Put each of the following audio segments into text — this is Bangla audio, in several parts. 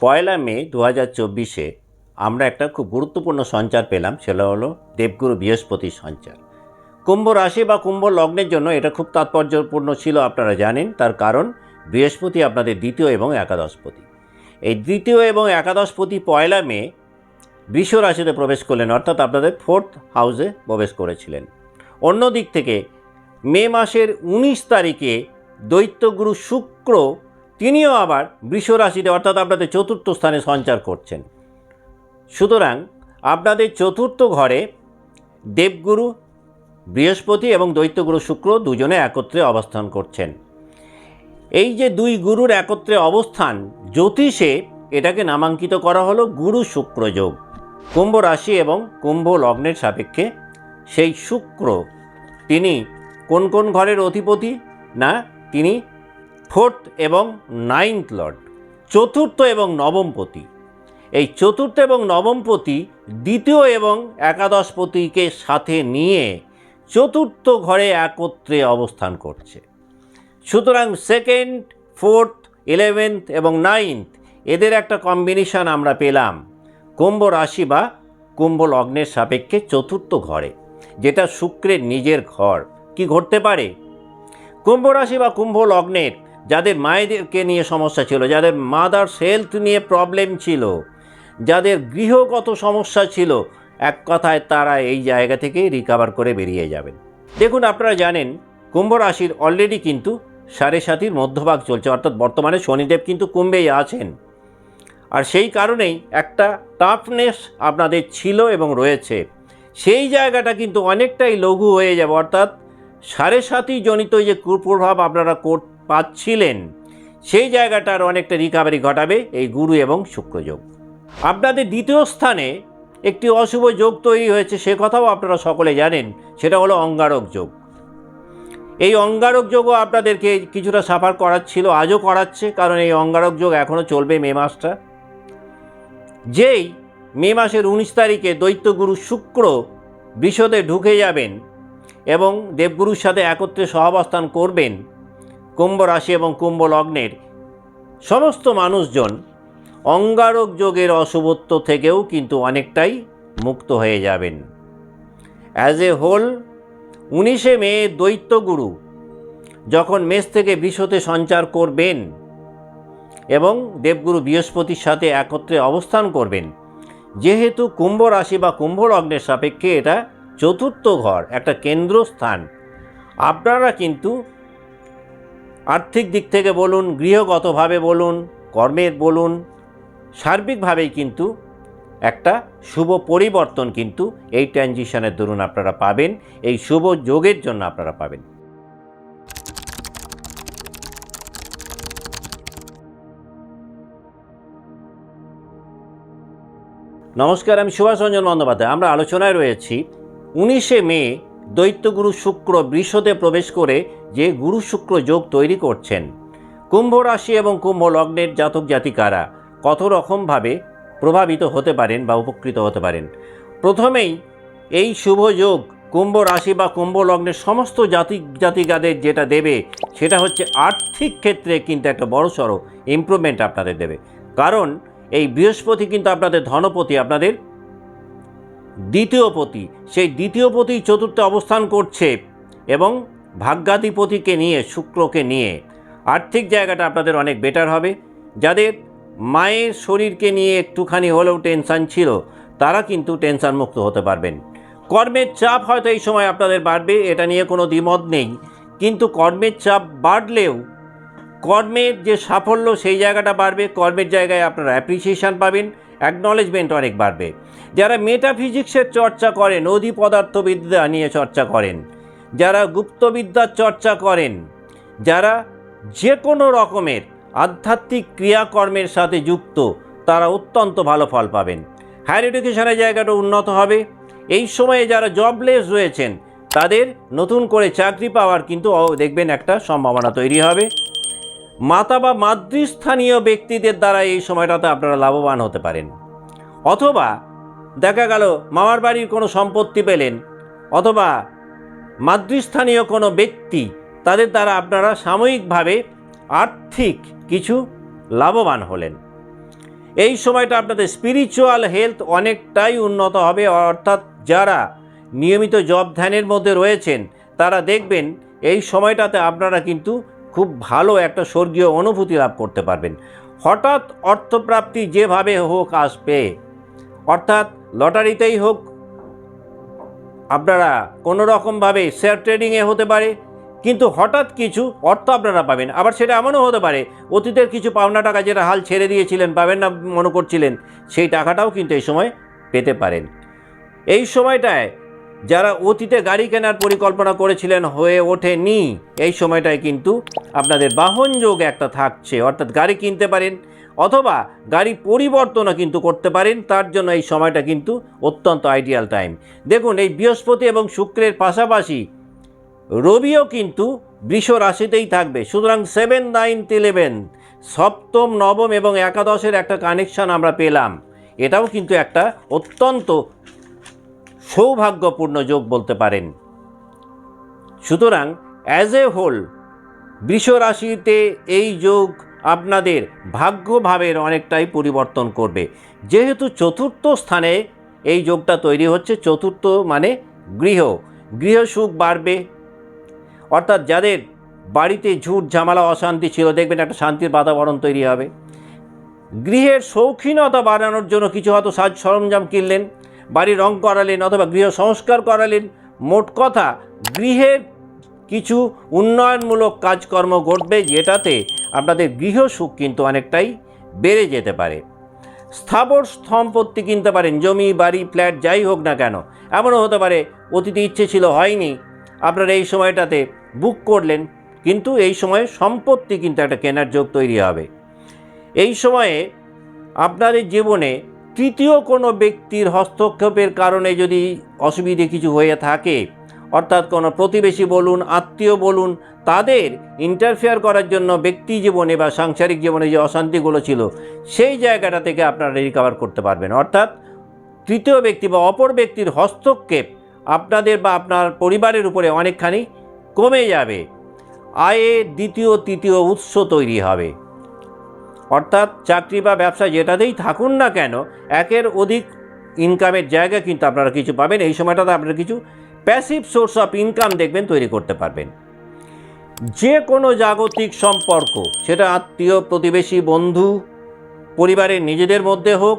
পয়লা মে দু হাজার চব্বিশে আমরা একটা খুব গুরুত্বপূর্ণ সঞ্চার পেলাম, সেটা হলো দেবগুরু বৃহস্পতির সঞ্চার। কুম্ভ রাশি বা কুম্ভ লগ্নের জন্য এটা খুব তাৎপর্যপূর্ণ ছিল, আপনারা জানেন, তার কারণ বৃহস্পতি আপনাদের দ্বিতীয় এবং একাদশপতি। এই দ্বিতীয় এবং একাদশপতি পয়লা মে বৃষ রাশিতে প্রবেশ করলেন, অর্থাৎ আপনাদের ফোর্থ হাউসে প্রবেশ করেছিলেন। অন্য দিক থেকে মে মাসের উনিশ তারিখে দৈত্যগুরু শুক্র তিনিও আবার বৃষ রাশিতে অর্থাৎ আপনাদের চতুর্থ স্থানে সঞ্চার করছেন। সুতরাং আপনাদের চতুর্থ ঘরে দেবগুরু, বৃহস্পতি এবং দৈত্যগুরু শুক্র দুজনে একত্রে অবস্থান করছেন। এই যে দুই গুরুর একত্রে অবস্থান, জ্যোতিষে এটাকে নামাঙ্কিত করা হলো গুরু শুক্র যোগ। কুম্ভ রাশি এবং কুম্ভ লগ্নের সাপেক্ষে সেই শুক্র, তিনি কোন কোন ঘরের অধিপতি? না, তিনি ফোর্থ এবং নাইন্থ লর্ড, চতুর্থ এবং নবমপতি। এই চতুর্থ এবং নবমপতি দ্বিতীয় এবং একাদশপতিকে সাথে নিয়ে চতুর্থ ঘরে একত্রে অবস্থান করছে। সুতরাং সেকেন্ড, ফোর্থ, ইলেভেন্থ এবং নাইন্থ এদের একটা কম্বিনেশন আমরা পেলাম কুম্ভ রাশি বা কুম্ভ লগ্নের সাপেক্ষে চতুর্থ ঘরে, যেটা শুক্রের নিজের ঘর। কি ঘটতে পারে? কুম্ভ রাশি বা কুম্ভ লগ্নের যাদের মায়েদেরকে নিয়ে সমস্যা ছিল, যাদের মাদার হেলথ নিয়ে প্রবলেম ছিল, যাদের গৃহগত সমস্যা ছিল, এক কথায় তারা এই জায়গা থেকে রিকাভার করে বেরিয়ে যাবেন। দেখুন, আপনারা জানেন, কুম্ভ রাশির অলরেডি কিন্তু সাড়ে সাতির মধ্যভাগ চলছে, অর্থাৎ বর্তমানে শনিদেব কিন্তু কুম্ভেই আছেন। আর সেই কারণেই একটা টাফনেস আপনাদের ছিল এবং রয়েছে। সেই জায়গাটা কিন্তু অনেকটাই লঘু হয়ে যাবে, অর্থাৎ সাড়ে সাতই জনিত যে কুপ্রভাব আপনারা কোট পাচ্ছিলেন। সেই জায়গাটার অনেকটা রিকাভারি ঘটাবে এই গুরু এবং শুক্রযোগ। আপনাদের দ্বিতীয় স্থানে একটি অশুভ যোগ তৈরি হয়েছে, সে কথাও আপনারা সকলে জানেন, সেটা হলো অঙ্গারক যোগ। এই অঙ্গারক যোগও আপনাদেরকে কিছুটা সাফার করাচ্ছিল, আজও করাচ্ছে, কারণ এই অঙ্গারক যোগ এখনও চলবে মে মাসটা। যেই মে মাসের উনিশ তারিখে দৈত্যগুরু শুক্র বিষদে ঢুকে যাবেন এবং দেবগুরুর সাথে একত্রে সহাবস্থান করবেন কুম্ভ রাশি এবং কুম্ভ লগ্নের সমস্ত মানুষজন অঙ্গারক যোগের অশুভত্ব থেকেও কিন্তু অনেকটাই মুক্ত হয়ে যাবেন। অ্যাজ এ হোল উনিশে মে দৈত্যগুরু যখন মেষ থেকে বৃষতে সঞ্চার করবেন এবং দেবগুরু বৃহস্পতির সাথে একত্রে অবস্থান করবেন, যেহেতু কুম্ভ রাশি বা কুম্ভ লগ্নের সাপেক্ষে এটা চতুর্থ ঘর, একটা কেন্দ্রস্থান। আপনারা কিন্তু আর্থিক দিক থেকে বলুন, গৃহগতভাবে বলুন, কর্মের বলুন, সার্বিকভাবেই কিন্তু একটা শুভ পরিবর্তন কিন্তু এই ট্রানজিশনের দরুন আপনারা পাবেন, এই শুভ যোগের জন্য আপনারা পাবেন। নমস্কার, আমি সুভাষ রঞ্জন বন্দ্যোপাধ্যায়। আমরা আলোচনায় রয়েছি উনিশে মে দৈত্যগুরু শুক্র বৃষতে প্রবেশ করে যে গুরু শুক্র যোগ তৈরি করছেন। কুম্ভ রাশি এবং কুম্ভ লগ্নের জাতক জাতিকারা কত রকমভাবে প্রভাবিত হতে পারেন বা উপকৃত হতে পারেন? প্রথমেই এই শুভ যোগ কুম্ভ রাশি বা কুম্ভ লগ্নের সমস্ত জাতি জাতিকাদের যেটা দেবে, সেটা হচ্ছে আর্থিক ক্ষেত্রে কিন্তু একটা বড়সড় ইমপ্রুভমেন্ট আপনাদের দেবে। কারণ এই বৃহস্পতি কিন্তু আপনাদের ধনপতি, আপনাদের দ্বিতীয় পতি। সেই দ্বিতীয় পতি চতুর্থ অবস্থান করছে এবং ভাগ্যাধিপতিকে নিয়ে, শুক্রকে নিয়ে। আর্থিক জায়গাটা আপনাদের অনেক বেটার হবে। যাদের মায়ের শরীরকে নিয়ে একটুখানি হলেও টেনশান ছিল, তারা কিন্তু টেনশান মুক্ত হতে পারবেন। কর্মের চাপ হয়তো এই সময় আপনাদের বাড়বে, এটা নিয়ে কোনো দ্বিমত নেই। কিন্তু কর্মের চাপ বাড়লেও কর্মের যে সাফল্য, সেই জায়গাটা বাড়বে। কর্মের জায়গায় আপনারা অ্যাপ্রিসিয়েশন পাবেন। অ্যাকনলেজমেন্ট অনেক বাড়বে। যারা মেটাফিজিক্সের চর্চা করেন অধি পদার্থবিদ্যা নিয়ে চর্চা করেন, যারা গুপ্তবিদ্যার চর্চা করেন, যারা যে কোনো রকমের আধ্যাত্মিক ক্রিয়াকর্মের সাথে যুক্ত, তারা অত্যন্ত ভালো ফল পাবেন। হায়ার এডুকেশনের জায়গাটা উন্নত হবে। এই সময়ে যারা জবলেস রয়েছেন, তাদের নতুন করে চাকরি পাওয়ার কিন্তু দেখবেন একটা সম্ভাবনা তৈরি হবে। মাতা বা মাতৃস্থানীয় ব্যক্তিদের দ্বারা এই সময়টাতে আপনারা লাভবান হতে পারেন। অথবা দেখা গেল মামার বাড়ির কোনো সম্পত্তি পেলেন, অথবা মাতৃস্থানীয় কোনো ব্যক্তি তাদের দ্বারা আপনারা সাময়িকভাবে আর্থিক কিছু লাভবান হলেন। এই সময়টা আপনাদের স্পিরিচুয়াল হেলথ অনেকটাই উন্নত হবে, অর্থাৎ যারা নিয়মিত জব ধ্যানের মধ্যে রয়েছেন, তারা দেখবেন এই সময়টাতে আপনারা কিন্তু খুব ভালো একটা স্বর্গীয় অনুভূতি লাভ করতে পারবেন। হঠাৎ অর্থপ্রাপ্তি যেভাবে হোক আসবে, অর্থাৎ লটারিতেই হোক, আপনারা কোনো রকমভাবে শেয়ার ট্রেডিংয়ে হতে পারে, কিন্তু হঠাৎ কিছু অর্থ আপনারা পাবেন। আবার সেটা এমনও হতে পারে, অতীতের কিছু পাওনা টাকা যেটা হাল ছেড়ে দিয়েছিলেন, পাবেন না মনে করছিলেন, সেই টাকাটাও কিন্তু এই সময় পেতে পারেন। এই সময়টায় যারা অতীতে গাড়ি কেনার পরিকল্পনা করেছিলেন হয়ে ওঠেনি। এই সময়টায় কিন্তু আপনাদের বাহন যোগ একটা থাকছে, অর্থাৎ গাড়ি কিনতে পারেন অথবা গাড়ি পরিবর্তনও কিন্তু করতে পারেন, তার জন্য এই সময়টা কিন্তু অত্যন্ত আইডিয়াল টাইম দেখুন, এই বৃহস্পতি এবং শুক্রের পাশাপাশি রবিও কিন্তু বৃষ রাশিতেই থাকবে। সুতরাং সেভেন নাইন ইলেভেন সপ্তম, নবম এবং একাদশের একটা কানেকশন আমরা পেলাম। এটাও কিন্তু একটা অত্যন্ত সৌভাগ্যপূর্ণ যোগ বলতে পারেন। সুতরাং অ্যাজ এ হোল বৃষ রাশিতে এই যোগ আপনাদের ভাগ্যভাবের অনেকটাই পরিবর্তন করবে। যেহেতু চতুর্থ স্থানে এই যোগটা তৈরি হচ্ছে, চতুর্থ মানে গৃহ। গৃহসুখ বাড়বে। অর্থাৎ যাদের বাড়িতে ঝুট, ঝামেলা, অশান্তি ছিল, দেখবেন একটা শান্তির বাতাবরণ তৈরি হবে। গৃহের শৌখিনতা বাড়ানোর জন্য কিছু হয়তো সাজ সরঞ্জাম কিনলেন বাড়ি রং করালেন অথবা গৃহ সংস্কার করালেন, মোট কথা গৃহের কিছু উন্নয়নমূলক কাজকর্ম ঘটবে যেটাতে আপনাদের গৃহ সুখ কিন্তু অনেকটাই বেড়ে যেতে পারে। স্থাবর সম্পত্তি কিনতে পারেন, জমি, বাড়ি, ফ্ল্যাট, যাই হোক না কেন, এমনও হতে পারে অতীতে ইচ্ছে ছিল হয়নি, আপনারা এই সময়টাতে বুক করলেন, কিন্তু এই সময়ে সম্পত্তি কিন্তু একটা কেনার যোগ তৈরি হবে। এই সময়ে আপনাদের জীবনে তৃতীয় কোনো ব্যক্তির হস্তক্ষেপের কারণে যদি অসুবিধে কিছু হয়ে থাকে, অর্থাৎ কোনো প্রতিবেশী বলুন, আত্মীয় বলুন, তাদের ইন্টারফেয়ার করার জন্য ব্যক্তি জীবনে বা সাংসারিক জীবনে যে অশান্তিগুলো ছিল, সেই জায়গাটা থেকে আপনারা রিকভার করতে পারবেন। অর্থাৎ তৃতীয় ব্যক্তি বা অপর ব্যক্তির হস্তক্ষেপ আপনাদের বা আপনার পরিবারের উপরে অনেকখানি কমে যাবে। আয়ের দ্বিতীয়, তৃতীয় উৎস তৈরি হবে। অর্থাৎ চাকরি বা ব্যবসা যেটাতেই থাকুন না কেন, একের অধিক ইনকামের জায়গা কিন্তু আপনারা কিছু পাবেন। এই সময়টাতে আপনারা কিছু প্যাসিভ সোর্স অফ ইনকাম দেখবেন, তৈরি করতে পারবেন। যে কোনো জাগতিক সম্পর্ক, সেটা আত্মীয়, প্রতিবেশী, বন্ধু, পরিবারের নিজেদের মধ্যে হোক,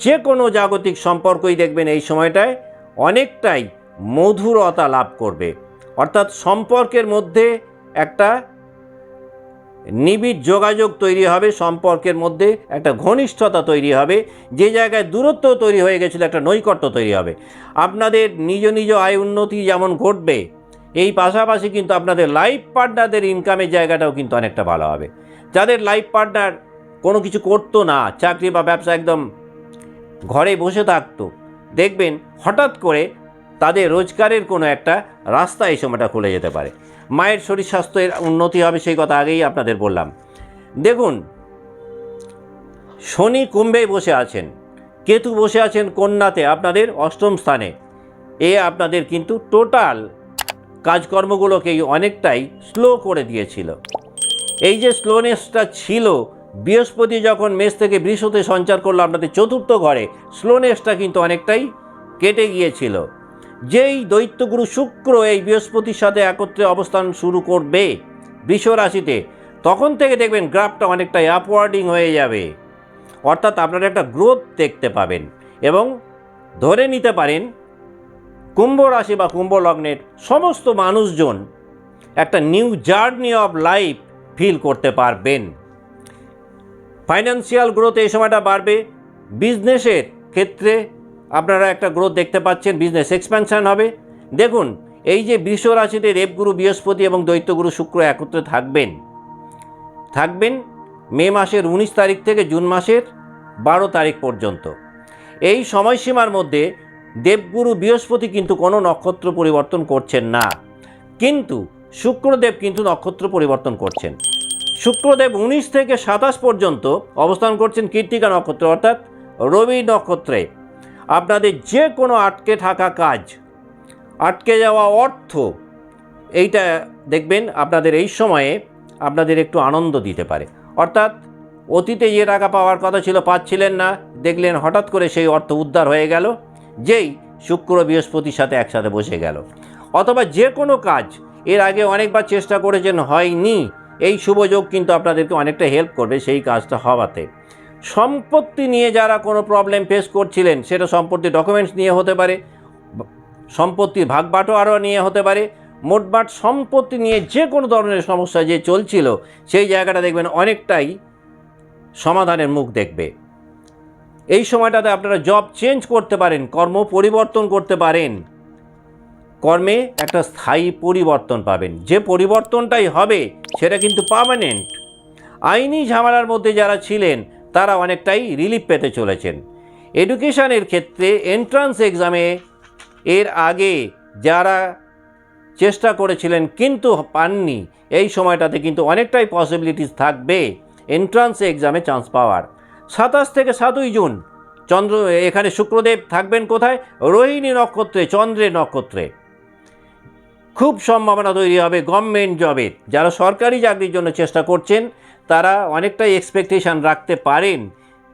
যে কোনো জাগতিক সম্পর্কই দেখবেন এই সময়টায় অনেকটাই মধুরতা লাভ করবে। অর্থাৎ সম্পর্কের মধ্যে একটা নিবিড় যোগাযোগ তৈরি হবে, সম্পর্কের মধ্যে একটা ঘনিষ্ঠতা তৈরি হবে, যে জায়গায় দূরত্ব তৈরি হয়ে গেছিল, একটা নৈকট্য তৈরি হবে। আপনাদের নিজ নিজ আয় উন্নতি যেমন ঘটবে, এই পাশাপাশি কিন্তু আপনাদের লাইফ পার্টনারদের ইনকামের জায়গাটাও কিন্তু অনেকটা ভালো হবে। যাদের লাইফ পার্টনার কোনো কিছু করতো না, চাকরি বা ব্যবসা একদম ঘরে বসে থাকতো, দেখবেন হঠাৎ করে তাদের রোজগারের কোনো একটা রাস্তা এই সময়টা খুলে যেতে পারে। মায়ের শরীর স্বাস্থ্যের উন্নতি হবে সেই কথা আগেই আপনাদের বললাম। দেখুন, শনি কুম্ভে বসে আছেন, কেতু বসে আছেন কন্যাতে, আপনাদের অষ্টম স্থানে। এ আপনাদের কিন্তু টোটাল কাজকর্মগুলোকেই অনেকটাই স্লো করে দিয়েছিল। এই যে স্লোনেসটা ছিল, বৃহস্পতি যখন মেষ থেকে বৃষতে সঞ্চার করল আপনাদের চতুর্থ ঘরে স্লোনেসটা কিন্তু অনেকটাই কেটে গিয়েছিল। যেই দৈত্যগুরু শুক্র এই বৃহস্পতির সাথে একত্রে অবস্থান শুরু করবে বৃষ রাশিতে তখন থেকে দেখবেন গ্রাফটা অনেকটাই আপওয়ার্ডিং হয়ে যাবে। অর্থাৎ আপনারা একটা গ্রোথ দেখতে পাবেন এবং ধরে নিতে পারেন কুম্ভ রাশি বা কুম্ভ লগ্নের সমস্ত মানুষজন একটা new journey of life feel করতে পারবেন। ফাইন্যান্সিয়াল গ্রোথ এই সময়টা বাড়বে বিজনেসের ক্ষেত্রে আপনারা একটা গ্রোথ দেখতে পাচ্ছেন বিজনেস এক্সপ্যানশন হবে। দেখুন, এই যে বৃষ রাশিতে দেবগুরু, বৃহস্পতি এবং দৈত্যগুরু শুক্র একত্রে থাকবেন। থাকবেন মে মাসের উনিশ তারিখ থেকে জুন মাসের বারো তারিখ পর্যন্ত। এই সময়সীমার মধ্যে দেবগুরু, বৃহস্পতি কিন্তু কোনো নক্ষত্র পরিবর্তন করছেন না। কিন্তু শুক্রদেব কিন্তু নক্ষত্র পরিবর্তন করছেন। শুক্রদেব উনিশ থেকে সাতাশ পর্যন্ত অবস্থান করছেন কীর্তিকা নক্ষত্র, অর্থাৎ রবি নক্ষত্রে। আপনাদের যে কোনো আটকে থাকা কাজ, আটকে যাওয়া অর্থ, এইটা দেখবেন আপনাদের এই সময়ে আপনাদের একটু আনন্দ দিতে পারে। অর্থাৎ অতীতে যে টাকা পাওয়ার কথা ছিল পাচ্ছিলেন না, দেখলেন হঠাৎ করে সেই অর্থ উদ্ধার হয়ে গেল, যেই শুক্র বৃহস্পতির সাথে একসাথে বসে গেল। অথবা যে কোনো কাজ, এর আগে অনেকবার চেষ্টা করেছেন, হয়নি, এই শুভযোগ কিন্তু আপনাদেরকে অনেকটা হেল্প করবে সেই কাজটা হওয়াতে। সম্পত্তি নিয়ে যারা কোনো প্রবলেম ফেস করছিলেন, সেটা সম্পত্তি ডকুমেন্টস নিয়ে হতে পারে, সম্পত্তির ভাগ বাটোয়ারা নিয়ে হতে পারে, মোটবাট সম্পত্তি নিয়ে যে কোনো ধরনের সমস্যা যে চলছিল, সেই জায়গাটা দেখবেন অনেকটাই সমাধানের মুখ দেখবে। এই সময়টাতে আপনারা জব চেঞ্জ করতে পারেন, কর্ম পরিবর্তন করতে পারেন। কর্মে একটা স্থায়ী পরিবর্তন পাবেন। যে পরিবর্তনটাই হবে, সেটা কিন্তু পার্মানেন্ট আইনি ঝামেলার মধ্যে যারা ছিলেন তারা অনেকটাই রিলিফ পেতে চলেছেন। এডুকেশনের ক্ষেত্রে এন্ট্রান্স এক্সামে এর আগে যারা চেষ্টা করেছিলেন কিন্তু পাননি, এই সময়টাতে কিন্তু অনেকটাই পসিবিলিটিস থাকবে এন্ট্রান্স এক্সামে চান্স পাওয়ার। সাতাশ থেকে সাতই জুন, চন্দ্র, এখানে শুক্রদেব থাকবেন কোথায়? রোহিণী নক্ষত্রে, চন্দ্রের নক্ষত্রে। খুব সম্ভাবনা তৈরি হবে গভর্নমেন্ট জবের যারা সরকারি চাকরির জন্য চেষ্টা করছেন তারা অনেকটাই এক্সপেকটেশন রাখতে পারেন।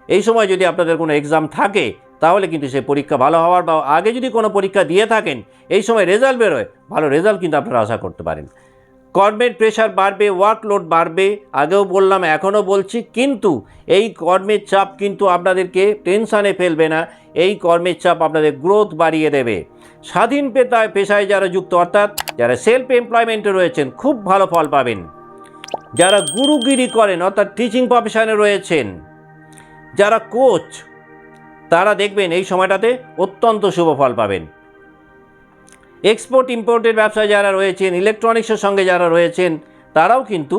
এই সময় যদি আপনাদের কোনো এক্সাম থাকে, তাহলে কিন্তু সেই পরীক্ষা ভালো হওয়ার বা আগে যদি কোনো পরীক্ষা দিয়ে থাকেন, এই সময় রেজাল্ট বেরোয়, ভালো রেজাল্ট কিন্তু আপনারা আশা করতে পারেন। কর্মের প্রেশার বাড়বে ওয়ার্কলোড বাড়বে, আগেও বললাম, এখনও বলছি, কিন্তু এই কর্মের চাপ কিন্তু আপনাদেরকে টেনশানে ফেলবে না, এই কর্মের চাপ আপনাদের গ্রোথ বাড়িয়ে দেবে। স্বাধীন পেতায় পেশায় যারা যুক্ত, অর্থাৎ যারা সেলফ এমপ্লয়মেন্টে রয়েছেন, খুব ভালো ফল পাবেন। যারা গুরুগিরি করেন, অর্থাৎ টিচিং প্রফেশনে রয়েছেন, যারা কোচ তারা দেখবেন এই সময়টাতে অত্যন্ত শুভ ফল পাবেন। এক্সপোর্ট ইম্পোর্টের ব্যবসায় যারা রয়েছেন ইলেকট্রনিক্সের সঙ্গে যারা রয়েছেন, তারাও কিন্তু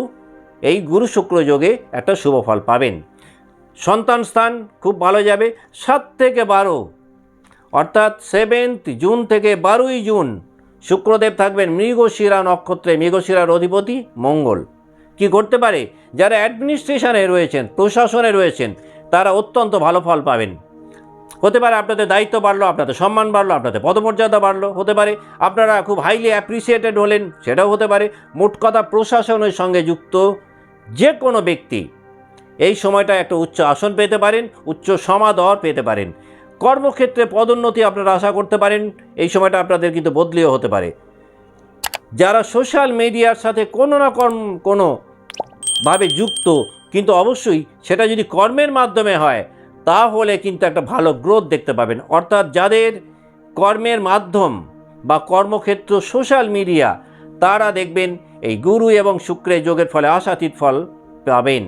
এই গুরু শুক্র যোগে একটা শুভ ফল পাবেন। সন্তান স্থান খুব ভালো যাবে, সাত থেকে বারো, অর্থাৎ সেভেন্থ জুন থেকে বারোই জুন শুক্রদেব থাকবেন মৃগশিরা নক্ষত্রে। মৃগশিরার অধিপতি মঙ্গল। কি করতে পারে? যারা অ্যাডমিনিস্ট্রেশনে রয়েছেন, প্রশাসনে রয়েছেন, তারা অত্যন্ত ভালো ফল পাবেন। হতে পারে আপনাদের দায়িত্ব বাড়লো, আপনাদের সম্মান বাড়লো, আপনাদের পদমর্যাদা বাড়লো, হতে পারে আপনারা খুব হাইলি অ্যাপ্রিসিয়েটেড হলেন, সেটাও হতে পারে। মোট কথা প্রশাসনের সঙ্গে যুক্ত যে কোনো ব্যক্তি এই সময়টা একটা উচ্চ আসন পেতে পারেন, উচ্চ সমাদর পেতে পারেন। কর্মক্ষেত্রে পদোন্নতি আপনারা আশা করতে পারেন, এই সময়টা আপনাদের কিন্তু বদলিও হতে পারে। যারা সোশ্যাল মিডিয়ার সাথে কোনো না কোনো ভাবে যুক্ত, কিন্তু অবশ্যই সেটা যদি কর্মের মাধ্যমে হয়, তাহলে কিন্তু একটা ভালো গ্রোথ দেখতে পাবেন। অর্থাৎ যাদের কর্মের মাধ্যম বা কর্মক্ষেত্র সোশ্যাল মিডিয়া, তারা দেখবেন এই গুরু এবং শুক্রের যোগের ফলে আশাতীত ফল পাবেন।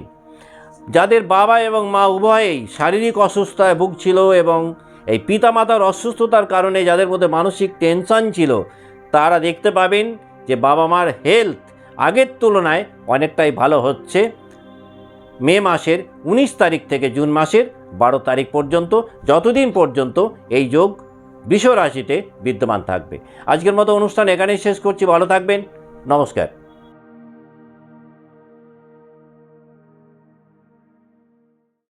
যাদের বাবা এবং মা উভয়েই শারীরিক অসুস্থতায় ভুগছিল এবং এই পিতামাতার অসুস্থতার কারণে যাদের মধ্যে মানসিক টেনশন ছিল, তারা দেখতে পাবেন যে বাবা মার হেলথ আগের তুলনায় অনেকটাই ভালো হচ্ছে। মে মাসের উনিশ তারিখ থেকে জুন মাসের বারো তারিখ পর্যন্ত, যতদিন পর্যন্ত এই যোগ বৃষ রাশিতে বিদ্যমান থাকবে। আজকের মতো অনুষ্ঠান এখানেই শেষ করছি। ভালো থাকবেন। নমস্কার।